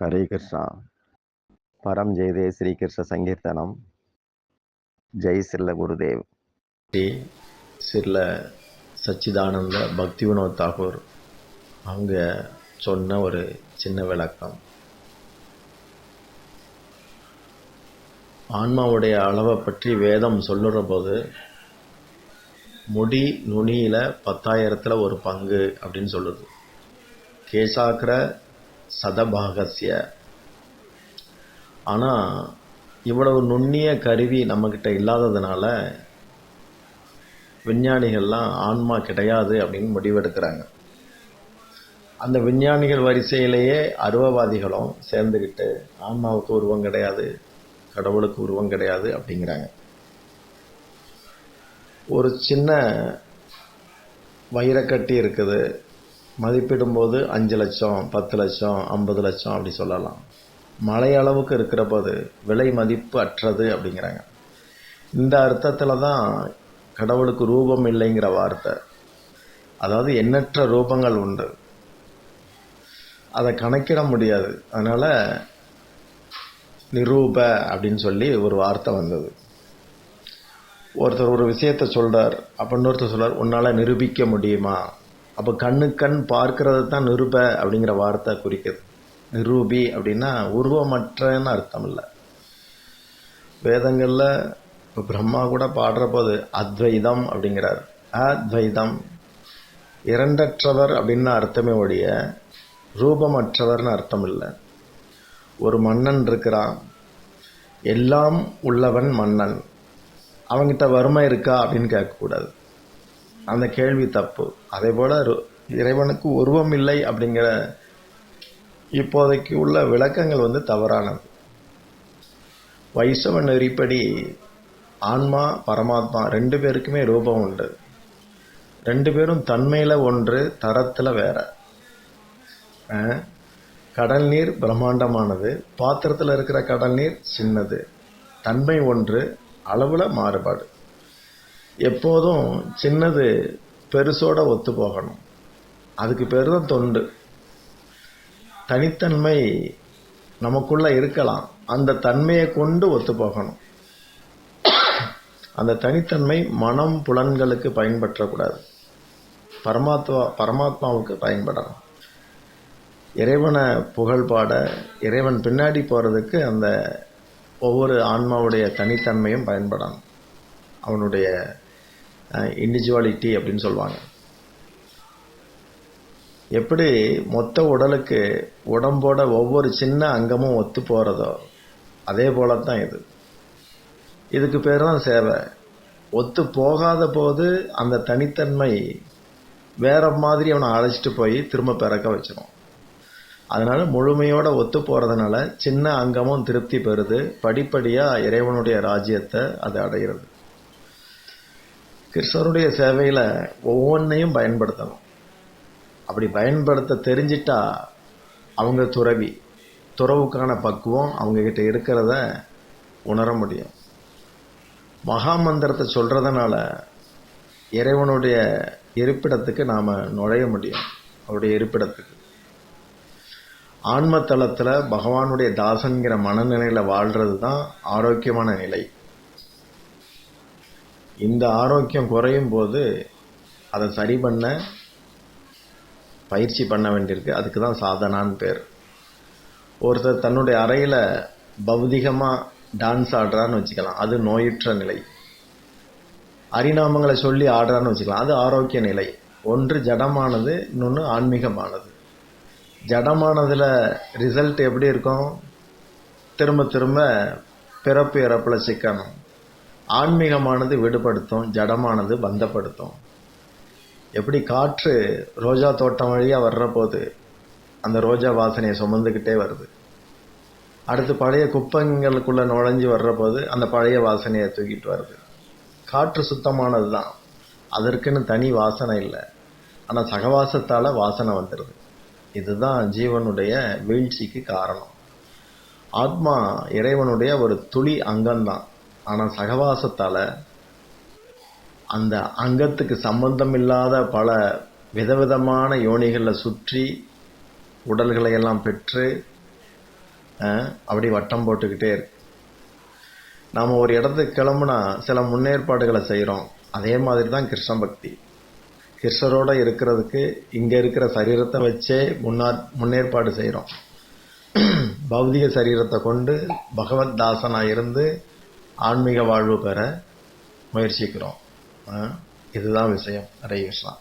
హరే కృష్ణ పరం జయదే శ్రీకృష్ణ సంకీర్తనం జై శ్రీల గురుదేవ్ ஸ்ரீ சில சச்சிதானந்த பக்தி வினோத் தாகூர் அவங்க சொன்ன ஒரு சின்ன விளக்கம் ஆன்மாவுடைய அளவை பற்றி வேதம் சொல்லுற போது முடி நுனியில் பத்தாயிரத்தில் ஒரு பங்கு அப்படின்னு சொல்லுது கேசாக்கிர சதபாகசிய ஆனால் இவ்வளவு நுண்ணிய கருவி நம்மக்கிட்ட இல்லாததுனால விஞ்ஞானிகள்லாம் ஆன்மா கிடையாது அப்படின்னு முடிவெடுக்கிறாங்க. அந்த விஞ்ஞானிகள் வரிசையிலேயே அருவவாதிகளும் சேர்ந்துக்கிட்டு ஆன்மாவுக்கு உருவம் கிடையாது கடவுளுக்கு உருவம் கிடையாது அப்படிங்கிறாங்க. ஒரு சின்ன வைரக்கட்டி இருக்குது. மதிப்பிடும்போது அஞ்சு லட்சம் பத்து லட்சம் ஐம்பது லட்சம் அப்படி சொல்லலாம். மலை அளவுக்கு இருக்கிற போது விலை மதிப்பு அற்றது அப்படிங்கிறாங்க. இந்த அர்த்தத்தில் தான் கடவுளுக்கு ரூபம் இல்லைங்கிற வார்த்தை. அதாவது எண்ணற்ற ரூபங்கள் உண்டு. அதை கணக்கிட முடியாது. அதனால் நிரூப அப்படின்னு சொல்லி ஒரு வார்த்தை வந்தது. ஒருத்தர் ஒரு விஷயத்த சொல்கிறார் அப்போ இன்னொருத்தர் சொல்கிறார் உன்னால் நிரூபிக்க முடியுமா? அப்போ கண்ணு கண் பார்க்கறது தான் நிருப அப்படிங்கிற வார்த்தை குறிக்குது. நிரூபி அப்படின்னா உருவமற்றன்னு அர்த்தம் இல்லை. வேதங்களில் இப்போ பிரம்மா கூட பாடுற போது அத்வைதம் அப்படிங்கிறார். அத்வைதம். இரண்டற்றவர் அப்படின்னு அர்த்தமே ஒழிய ரூபமற்றவர்னு அர்த்தம் இல்லை. ஒரு மன்னன் இருக்கிறான். எல்லாம் உள்ளவன் மன்னன். அவங்கிட்ட வறுமை இருக்கா அப்படின்னு கேட்கக்கூடாது. அந்த கேள்வி தப்பு. அதே போல் இறைவனுக்கு உருவம் இல்லை அப்படிங்கிற இப்போதைக்கு உள்ள விளக்கங்கள் வந்து தவறானது. வைஷ்ணவ நெறிப்படி ஆன்மா பரமாத்மா ரெண்டு பேருக்குமே ரூபம் உண்டு. ரெண்டு பேரும் தன்மையில் ஒன்று தரத்தில் வேற. கடல் நீர் பிரம்மாண்டமானது பாத்திரத்தில் இருக்கிற கடல் நீர் சின்னது. தன்மை ஒன்று அளவில் மாறுபாடு. எப்போதும் சின்னது பெருசோட ஒத்து போகணும். அதுக்கு பேர் தான் தொண்டு. தனித்தன்மை நமக்குள்ளே இருக்கலாம். அந்த தன்மையை கொண்டு ஒத்து போகணும். அந்த தனித்தன்மை மனம் புலன்களுக்கு பயன்பற்றக்கூடாது. பரமாத்மா பரமாத்மாவுக்கு பயன்படணும். இறைவனை புகழ் பாட இறைவன் பின்னாடி போகிறதுக்கு அந்த ஒவ்வொரு ஆன்மாவுடைய தனித்தன்மையும் பயன்படணும். அவனுடைய இண்டிவிஜுவாலிட்டி அப்படின்னு சொல்லுவாங்க. எப்படி மொத்த உடலுக்கு உடம்போட ஒவ்வொரு சின்ன அங்கமும் ஒத்து போகிறதோ அதே போல தான் இது. இதுக்கு பேர் தான் சேவை. ஒத்து போகாத போது அந்த தனித்தன்மை வேற மாதிரி அவனை அழைச்சிட்டு போய் திரும்ப பிறக்க வச்சிடும் அதனால முழுமையோட ஒத்து போகிறதுனால சின்ன அங்கமும் திருப்தி பெறுது. படிப்படியாக இறைவனுடைய ராஜ்யத்தை அது அடைகிறது. கிருஷ்ணருடைய சேவையில் ஒவ்வொன்றையும் பயன்படுத்தணும். அப்படி பயன்படுத்த தெரிஞ்சிட்டா அவங்க துறவி துறவுக்கான பக்குவம் அவங்கக்கிட்ட இருக்கிறத உணர முடியும். மகா மந்திரத்தை சொல்றதுனால இறைவனுடைய இருப்பிடத்துக்கு நாம் நுழைய முடியும் அவருடைய இருப்பிடத்துக்கு. ஆன்ம தளத்தில் பகவானுடைய தாசன்கிற மனநிலையில் வாழ்கிறது தான் ஆரோக்கியமான நிலை. இந்த ஆரோக்கியம் குறையும் போது அதை சரி பண்ண பயிற்சி பண்ண வேண்டியிருக்கு. அதுக்கு தான் சாதனான்னு பேர். ஒருத்தர் தன்னுடைய அறையில் பௌதிகமாக டான்ஸ் ஆடுறான்னு வச்சுக்கலாம். அது நோயுற்ற நிலை. அரிநாமங்களை சொல்லி ஆடுறான்னு வச்சுக்கலாம். அது ஆரோக்கிய நிலை. ஒன்று ஜடமானது இன்னொன்று ஆன்மீகமானது. ஜடமானதில் ரிசல்ட் எப்படி இருக்கும்? திரும்ப திரும்ப பிறப்பு இறப்பில் சிக்கணும். ஆன்மீகமானது விடுபடுத்தும் ஜடமானது பந்தப்படுத்தும். எப்படி காற்று ரோஜா தோட்டம் வழியாக வர்ற போது அந்த ரோஜா வாசனையை சுமந்துக்கிட்டே வருது. அடுத்து பழைய குப்பங்களுக்குள்ளே நுழைஞ்சு வர்ற போது அந்த பழைய வாசனையை தூக்கிட்டு வருது. காற்று சுத்தமானது தான் அதற்குன்னு தனி வாசனை இல்லை. ஆனால் சகவாசத்தால் வாசனை வந்துடுது இதுதான் ஜீவனுடைய வீழ்ச்சிக்கு காரணம். ஆத்மா இறைவனுடைய ஒரு துளி அங்கம்தான். ஆனால் சகவாசத்தால் அந்த அங்கத்துக்கு சம்பந்தம் இல்லாத பல விதவிதமான யோனிகளில் சுற்றி உடல்களை எல்லாம் பெற்று அப்படி வட்டம் போட்டுக்கிட்டே இருக்கு. நாம் ஒரு இடத்துக்கு கிளம்புனா சில முன்னேற்பாடுகளை செய்கிறோம் அதே மாதிரி தான் கிருஷ்ண பக்தி. கிருஷ்ணரோட இருக்கிறதுக்கு இங்கே இருக்கிற சரீரத்தை வச்சே முன்னார் முன்னேற்பாடு செய்கிறோம் பௌதிக சரீரத்தை கொண்டு பகவத் தாசனாக இருந்து ஆன்மீக வாழ்வு பெற முயற்சிக்கிறோம். இதுதான் விஷயம். ஹரே கிருஷ்ணா